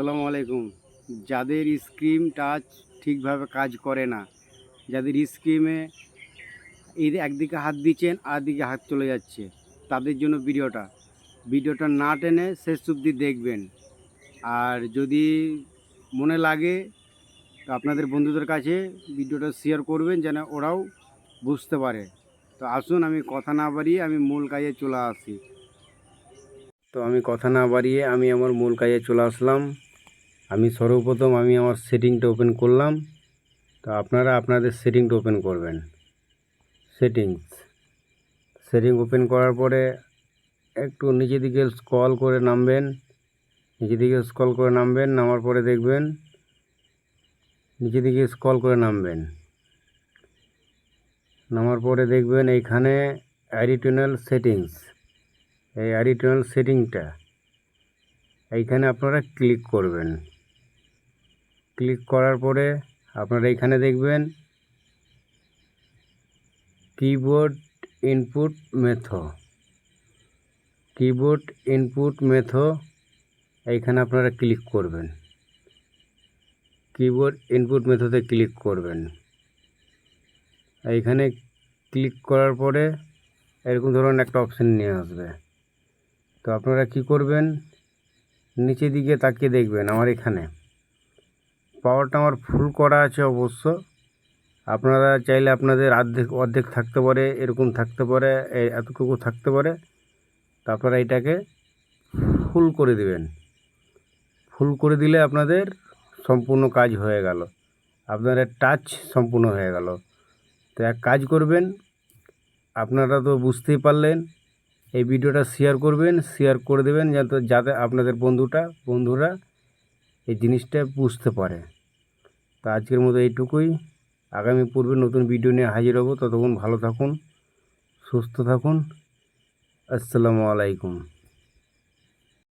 আসসালামু আলাইকুম। যাদের স্ক্রিন টাচ ঠিকভাবে কাজ করে না, যাদের স্ক্রিমে একদিকে হাত দিচ্ছেন আর দিকে হাত চলে যাচ্ছে, তাদের জন্য ভিডিওটা। ভিডিওটা না টেনে শেষ অবধি দেখবেন। আর যদি মনে লাগে, তো আপনাদের বন্ধুদের কাছে ভিডিওটা শেয়ার করবেন, যেন ওরাও বুঝতে পারে। তো আসুন, আমি কথা না বাড়িয়ে আমি মূল কাজে চলে আসি। তো আমি কথা না বাড়িয়ে আমি আমার মূল কাজে চলে আসলাম। আমি সর্বপ্রথম আমি আমার সেটিংটা ওপেন করলাম। তো আপনারা আপনাদের সেটিংটা ওপেন করবেন। সেটিংস। সেটিং ওপেন করার পরে একটু নিচের দিকে স্ক্রল করে নামবেন। নিচের দিকে স্ক্রল করে নামবেন, নামার পরে দেখবেন নিচের দিকে স্কল করে নামবেন। নামার পরে দেখবেন এইখানে অ্যাডিটোনাল সেটিংস। এই অ্যাডিটোনাল সেটিংটা এইখানে আপনারা ক্লিক করবেন। ক্লিক করার পরে আপনারা এইখানে দেখবেন keyboard input method keyboard input method এইখানে আপনারা ক্লিক করবেন। কিবোর্ড ইনপুট মেথডে ক্লিক করবেন। এইখানে ক্লিক করার পরে এরকম ধরনের একটা অপশান নিয়ে আসবে। তো আপনারা কি করবেন? নিচের দিকে তাকিয়ে দেখবেন আমার এখানে। পাওয়ারটা আমার ফুল করা আছে অবশ্য। আপনারা চাইলে আপনাদের অর্ধেক অর্ধেক থাকতে পারে, এরকম থাকতে পারে এতটুকু থাকতে পারে। তো আপনারা এটাকে ফুল করে দিবেন। ফুল করে দিলে আপনাদের সম্পূর্ণ কাজ হয়ে গেল। আপনাদের টাচ সম্পূর্ণ হয়ে গেল। তো এক কাজ করবেন, আপনারা তো বুঝতেই পারলেন, এই ভিডিওটা শেয়ার করবেন শেয়ার করে দেবেন, যাতে যাতে আপনাদের বন্ধুটা, বন্ধুরা এই জিনিসটা বুঝতে পারে। তা আজকের মতো এইটুকুই। আগামী পূর্বে নতুন ভিডিও নিয়ে হাজির হব। ততক্ষণ ভালো থাকুন, সুস্থ থাকুন। আসসালামু আলাইকুম।